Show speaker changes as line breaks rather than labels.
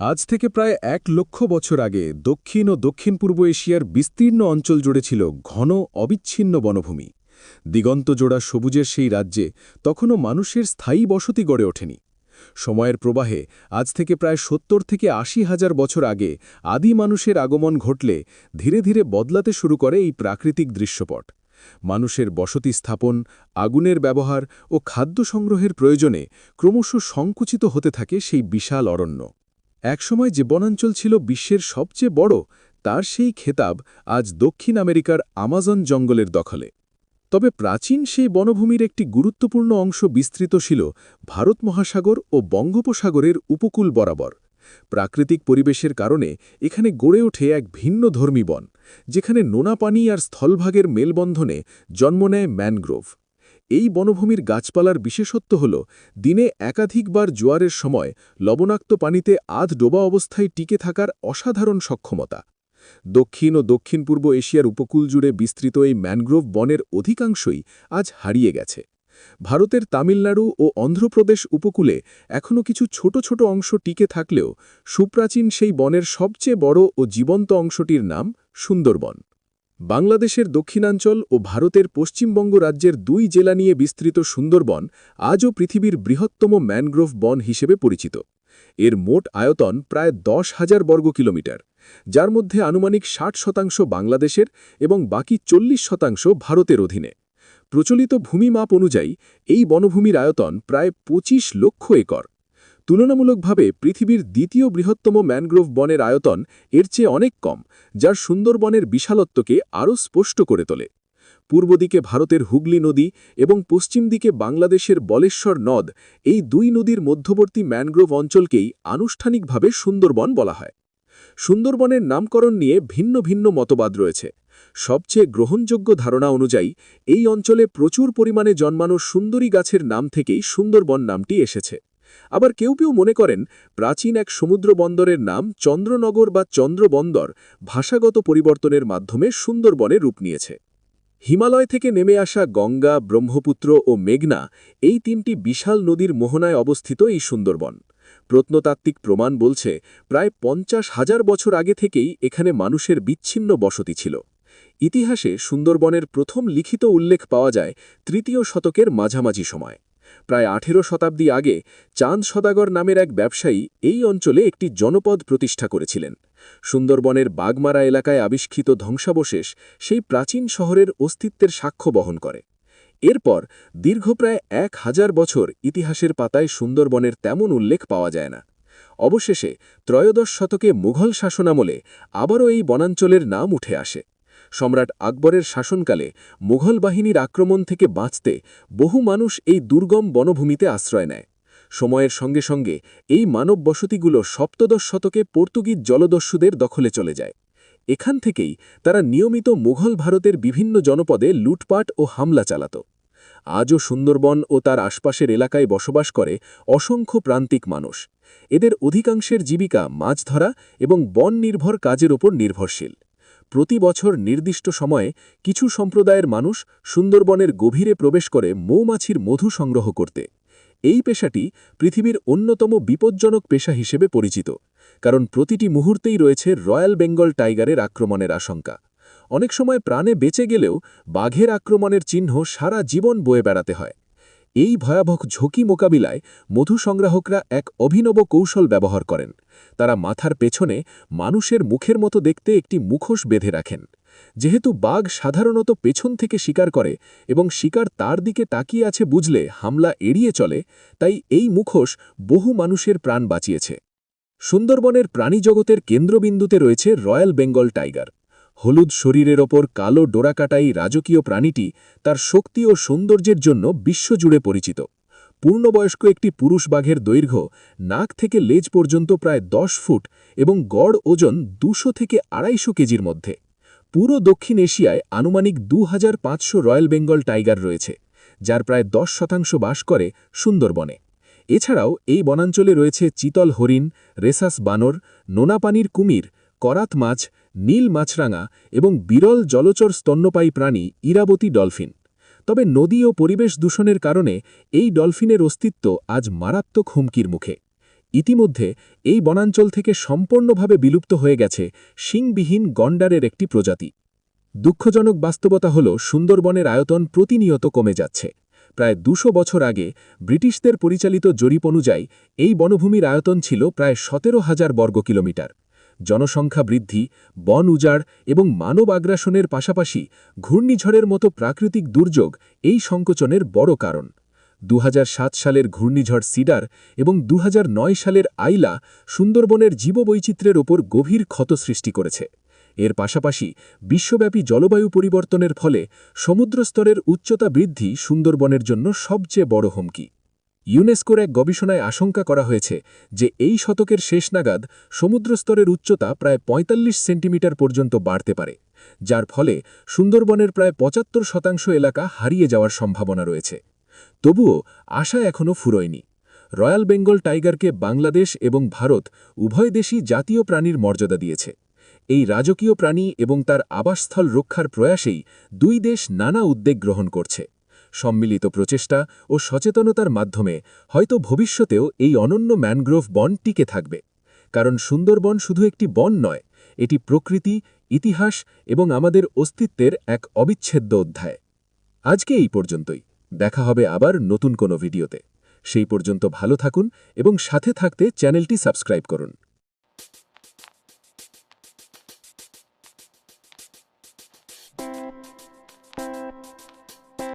আজ থেকে প্রায় এক লক্ষ বছর আগে দক্ষিণ ও দক্ষিণ পূর্ব এশিয়ার বিস্তীর্ণ অঞ্চল জুড়ে ছিল ঘন অবিচ্ছিন্ন বনভূমি। দিগন্তজোড়া সবুজের সেই রাজ্যে তখনও মানুষের স্থায়ী বসতি গড়ে ওঠেনি। সময়ের প্রবাহে আজ থেকে প্রায় সত্তর থেকে আশি হাজার বছর আগে আদি মানুষের আগমন ঘটলে ধীরে ধীরে বদলাতে শুরু করে এই প্রাকৃতিক দৃশ্যপট। মানুষের বসতি স্থাপন, আগুনের ব্যবহার ও খাদ্য সংগ্রহের প্রয়োজনে ক্রমশ সংকুচিত হতে থাকে সেই বিশাল অরণ্য। একসময় যে বনাঞ্চল ছিল বিশ্বের সবচেয়ে বড়, তার সেই খেতাব আজ দক্ষিণ আমেরিকার আমাজন জঙ্গলের দখলে। তবে প্রাচীন সেই বনভূমির একটি গুরুত্বপূর্ণ অংশ বিস্তৃত ছিল ভারত মহাসাগর ও বঙ্গোপসাগরের উপকূল বরাবর। প্রাকৃতিক পরিবেশের কারণে এখানে গড়ে ওঠে এক ভিন্ন ধর্মী বন, যেখানে নোনা পানি আর স্থলভাগের মেলবন্ধনে জন্ম নেয় ম্যানগ্রোভ। এই বনভূমির গাছপালার বিশেষত্ব হল, দিনে একাধিকবার জোয়ারের সময় লবণাক্ত পানিতে আধ ডোবা অবস্থায় টিকে থাকার অসাধারণ সক্ষমতা। দক্ষিণ ও দক্ষিণ পূর্ব এশিয়ার উপকূল জুড়ে বিস্তৃত এই ম্যানগ্রোভ বনের অধিকাংশই আজ হারিয়ে গেছে। ভারতের তামিলনাড়ু ও অন্ধ্রপ্রদেশ উপকূলে এখনও কিছু ছোট ছোট অংশ টিকে থাকলেও সুপ্রাচীন সেই বনের সবচেয়ে বড় ও জীবন্ত অংশটির নাম সুন্দরবন। বাংলাদেশের দক্ষিণাঞ্চল ও ভারতের পশ্চিমবঙ্গ রাজ্যের দুই জেলা নিয়ে বিস্তৃত সুন্দরবন আজও পৃথিবীর বৃহত্তম ম্যানগ্রোভ বন হিসেবে পরিচিত। এর মোট আয়তন প্রায় দশ হাজার বর্গ কিলোমিটার, যার মধ্যে আনুমানিক ষাট শতাংশ বাংলাদেশের এবং বাকি চল্লিশ শতাংশ ভারতের অধীনে। প্রচলিত ভূমি মাপ অনুযায়ী, এই বনভূমির আয়তন প্রায় ২৫ লক্ষ একর। তুলনামূলকভাবে পৃথিবীর দ্বিতীয় বৃহত্তম ম্যানগ্রোভ বনের আয়তন এর চেয়ে অনেক কম, যার সুন্দরবনের বিশালত্বকে আরও স্পষ্ট করে তোলে। পূর্ব দিকে ভারতের হুগলি নদী এবং পশ্চিম দিকে বাংলাদেশের বলেশ্বর নদ এই দুই নদীর মধ্যবর্তী ম্যানগ্রোভ অঞ্চলকেই আনুষ্ঠানিকভাবে সুন্দরবন বলা হয়। সুন্দরবনের নামকরণ নিয়ে ভিন্ন ভিন্ন মতবাদ রয়েছে। সবচেয়ে গ্রহণযোগ্য ধারণা অনুযায়ী, এই অঞ্চলে প্রচুর পরিমাণে জন্মানো সুন্দরী গাছের নাম থেকেই সুন্দরবন নামটি এসেছে। আবার কেউ কেউ মনে করেন প্রাচীন এক সমুদ্র বন্দরের নাম চন্দ্রনগর বা চন্দ্রবন্দর ভাষাগত পরিবর্তনের মাধ্যমে সুন্দরবনে রূপ নিয়েছে। হিমালয় থেকে নেমে আসা গঙ্গা, ব্রহ্মপুত্র ও মেঘনা এই তিনটি বিশাল নদীর মোহনায় অবস্থিত এই সুন্দরবন। প্রত্নতাত্ত্বিক প্রমাণ বলছে প্রায় পঞ্চাশ হাজার বছর আগে থেকেই এখানে মানুষের বিচ্ছিন্ন বসতি ছিল। ইতিহাসে সুন্দরবনের প্রথম লিখিত উল্লেখ পাওয়া যায় তৃতীয় শতকের মাঝামাঝি সময়। প্রায় আঠেরো শতাব্দী আগে চাঁদ সদাগর নামের এক ব্যবসায়ী এই অঞ্চলে একটি জনপদ প্রতিষ্ঠা করেছিলেন। সুন্দরবনের বাগমারা এলাকায় আবিষ্কৃত ধ্বংসাবশেষ সেই প্রাচীন শহরের অস্তিত্বের সাক্ষ্য বহন করে। এরপর দীর্ঘ প্রায় এক হাজার বছর ইতিহাসের পাতায় সুন্দরবনের তেমন উল্লেখ পাওয়া যায় না। অবশেষে ত্রয়োদশ শতকে মুঘল শাসনামলে আবারও এই বনাঞ্চলের নাম উঠে আসে। সম্রাট আকবরের শাসনকালে মুঘল বাহিনীর আক্রমণ থেকে বাঁচতে বহু মানুষ এই দুর্গম বনভূমিতে আশ্রয় নেয়। সময়ের সঙ্গে সঙ্গে এই মানব বসতিগুলো সপ্তদশ শতকে পর্তুগিজ জলদস্যুদের দখলে চলে যায়। এখান থেকেই তারা নিয়মিত মুঘল ভারতের বিভিন্ন জনপদে লুটপাট ও হামলা চালাত। আজও সুন্দরবন ও তার আশপাশের এলাকায় বসবাস করে অসংখ্য প্রান্তিক মানুষ। এদের অধিকাংশের জীবিকা মাছ ধরা এবং বন নির্ভর কাজের ওপর নির্ভরশীল। প্রতি বছর নির্দিষ্ট সময়ে কিছু সম্প্রদায়ের মানুষ সুন্দরবনের গভীরে প্রবেশ করে মৌমাছির মধু সংগ্রহ করতে। এই পেশাটি পৃথিবীর অন্যতম বিপজ্জনক পেশা হিসেবে পরিচিত, কারণ প্রতিটি মুহূর্তেই রয়েছে রয়্যাল বেঙ্গল টাইগারের আক্রমণের আশঙ্কা। অনেক সময় প্রাণে বেঁচে গেলেও বাঘের আক্রমণের চিহ্ন সারা জীবন বয়ে বেড়াতে হয়। এই ভয়াবহ ঝুঁকি মোকাবিলায় মধু সংগ্রাহকরা এক অভিনব কৌশল ব্যবহার করেন। তারা মাথার পেছনে মানুষের মুখের মতো দেখতে একটি মুখোশ বেঁধে রাখেন। যেহেতু বাঘ সাধারণত পেছন থেকে শিকার করে এবং শিকার তার দিকে তাকিয়ে আছে বুঝলে হামলা এড়িয়ে চলে, তাই এই মুখোশ বহু মানুষের প্রাণ বাঁচিয়েছে। সুন্দরবনের প্রাণীজগতের কেন্দ্রবিন্দুতে রয়েছে রয়্যাল বেঙ্গল টাইগার। হলুদ শরীরের ওপর কালো ডোরাকাটাই রাজকীয় প্রাণীটি তার শক্তি ও সৌন্দর্যের জন্য বিশ্বজুড়ে পরিচিত। পূর্ণবয়স্ক একটি পুরুষ বাঘের দৈর্ঘ্য নাক থেকে লেজ পর্যন্ত প্রায় দশ ফুট এবং গড় ওজন দুশো থেকে আড়াইশো কেজির মধ্যে। পুরো দক্ষিণ এশিয়ায় আনুমানিক দু হাজার পাঁচশো রয়্যাল বেঙ্গল টাইগার রয়েছে, যার প্রায় দশ শতাংশ বাস করে সুন্দরবনে। এছাড়াও এই বনাঞ্চলে রয়েছে চিতল হরিণ, রেসাস বানর, নোনাপানির কুমির, করাত মাছ নীল মাছরাঙা এবং বিরল জলচর স্তন্যপায়ী প্রাণী ইরাবতী ডলফিন। তবে নদী ও পরিবেশ দূষণের কারণে এই ডলফিনের অস্তিত্ব আজ মারাত্মক হুমকির মুখে।
ইতিমধ্যে এই বনাঞ্চল থেকে সম্পূর্ণভাবে বিলুপ্ত হয়ে গেছে শিংবিহীন গন্ডারের একটি প্রজাতি। দুঃখজনক বাস্তবতা হল সুন্দরবনের আয়তন প্রতিনিয়ত কমে যাচ্ছে। প্রায় দুশো বছর আগে ব্রিটিশদের পরিচালিত জরিপ অনুযায়ী এই বনভূমির আয়তন ছিল প্রায় সতেরো হাজার বর্গ কিলোমিটার জনসংখ্যা বৃদ্ধি, বন উজাড় এবং মানব আগ্রাসনের পাশাপাশি ঘূর্ণিঝড়ের মতো প্রাকৃতিক দুর্যোগ এই সংকোচনের বড় কারণ। দু হাজার সাত সালের ঘূর্ণিঝড় সিডার এবং দু হাজার নয় সালের আইলা সুন্দরবনের জীববৈচিত্র্যের ওপর গভীর ক্ষত সৃষ্টি করেছে। এর পাশাপাশি বিশ্বব্যাপী জলবায়ু পরিবর্তনের ফলে সমুদ্রস্তরের উচ্চতা বৃদ্ধি সুন্দরবনের জন্য সবচেয়ে বড় হুমকি। ইউনেস্কোর এক গবেষণায় আশঙ্কা করা হয়েছে যে এই শতকের শেষ নাগাদ সমুদ্রস্তরের উচ্চতা প্রায় ৪৫ সেন্টিমিটার পর্যন্ত বাড়তে পারে, যার ফলে সুন্দরবনের প্রায় পঁচাত্তর শতাংশ এলাকা হারিয়ে যাওয়ার সম্ভাবনা রয়েছে। তবুও আশা এখনও ফুরোয়নি। রয়্যাল বেঙ্গল টাইগারকে বাংলাদেশ এবং ভারত উভয় দেশই জাতীয় প্রাণীর মর্যাদা দিয়েছে। এই রাজকীয় প্রাণী এবং তার আবাসস্থল রক্ষার প্রয়াসেই দুই দেশ নানা উদ্যোগ গ্রহণ করছে। সম্মিলিত প্রচেষ্টা ও সচেতনতার মাধ্যমে হয়তো ভবিষ্যতেও এই অনন্য ম্যানগ্রোভ বন টিকে থাকবে। কারণ সুন্দরবন শুধু একটি বন নয়, এটি প্রকৃতি, ইতিহাস এবং আমাদের অস্তিত্বের এক অবিচ্ছেদ্য অধ্যায়। আজকে এই পর্যন্তই। দেখা হবে আবার নতুন কোনো ভিডিওতে। সেই পর্যন্ত ভালো থাকুন এবং সাথে থাকতে চ্যানেলটি সাবস্ক্রাইব করুন।